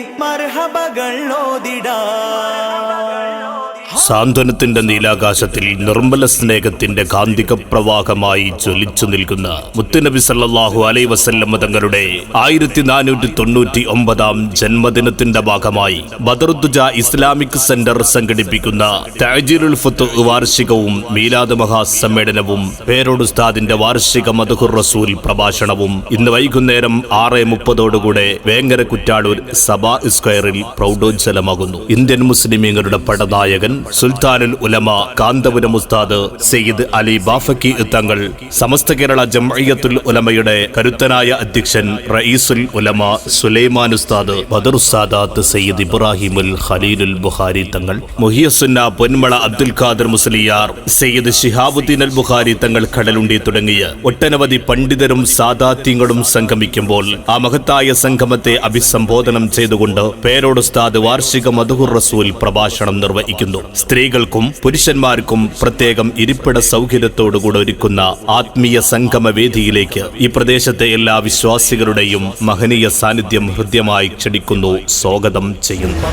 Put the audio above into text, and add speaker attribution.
Speaker 1: മർഹബകൾ ഓതിടാ.
Speaker 2: സാന്ത്വനത്തിന്റെ നീലാകാശത്തിൽ നിർമ്മല സ്നേഹത്തിന്റെ കാന്തിക പ്രവാഹമായി ജ്വലിച്ചു നിൽക്കുന്ന മുത്തുനബി സല്ലാഹു അലൈ വസല്ലമ്മ തങ്ങളുടെ ആയിരത്തി നാനൂറ്റി തൊണ്ണൂറ്റി ഒമ്പതാം ജന്മദിനത്തിന്റെ ഭാഗമായി ബദറുദ്ദുജ ഇസ്ലാമിക് സെന്റർ സംഘടിപ്പിക്കുന്ന തഅജീലുൽ ഫത്ത് വാർഷികവും മീലാദ് മഹാസമ്മേളനവും പേരോടുസ്താദിന്റെ വാർഷിക മധുഹുർ റസൂൽ പ്രഭാഷണവും ഇന്ന് വൈകുന്നേരം ആറ് മുപ്പതോടുകൂടെ വേങ്ങര കുറ്റാടൂർ സഭാ സ്ക്വയറിൽ പ്രൗഢോജ്ജലമാകുന്നു ഇന്ത്യൻ മുസ്ലിമീങ്ങളുടെ പടനായകൻ സുൽത്താനുൽ ഉലമ കാന്തപുരം ഉസ്താദ് സയ്യിദ് അലി ബാഫക്കി തങ്ങൾ സമസ്ത കേരള ജംഅയ്യത്തുൽ ഉലമയുടെ കരുത്തനായ അധ്യക്ഷൻ റയീസുൽ ഉലമ സുലൈമാൻ ഉസ്താദ് ബദർ സാദാത്ത് സയ്യിദ് ഇബ്രാഹിമുൽ ഖലീലുൽ ബുഖാരി തങ്ങൾ മുഹിയസുന്ന പൊന്മള അബ്ദുൽ ഖാദർ മുസ്ലിയാർ സയ്യിദ് ഷിഹാബുദ്ദീൻ അൽ ബുഖാരി തങ്ങൾ കടലുണ്ടി തുടങ്ങിയ ഒട്ടനവധി പണ്ഡിതരും സാദാത്യങ്ങളും സംഗമിക്കുമ്പോൾ ആ മഹത്തായ സംഗമത്തെ അഭിസംബോധനം ചെയ്തുകൊണ്ട് പേരോട് ഉസ്താദ് വാർഷിക മധുഹുർ റസൂൽ പ്രഭാഷണം നിർവഹിക്കുന്നു. സ്ത്രീകൾക്കും പുരുഷന്മാർക്കും പ്രത്യേകം ഇരിപ്പിട സൗകര്യത്തോടുകൂടെ ഒരുക്കുന്ന ആത്മീയ സംഗമ വേദിയിലേക്ക് ഈ പ്രദേശത്തെ എല്ലാ വിശ്വാസികളുടെയും മഹനീയ സാന്നിധ്യം ഹൃദ്യമായി ക്ഷണിക്കുന്നു. സ്വാഗതം ചെയ്യുന്നു.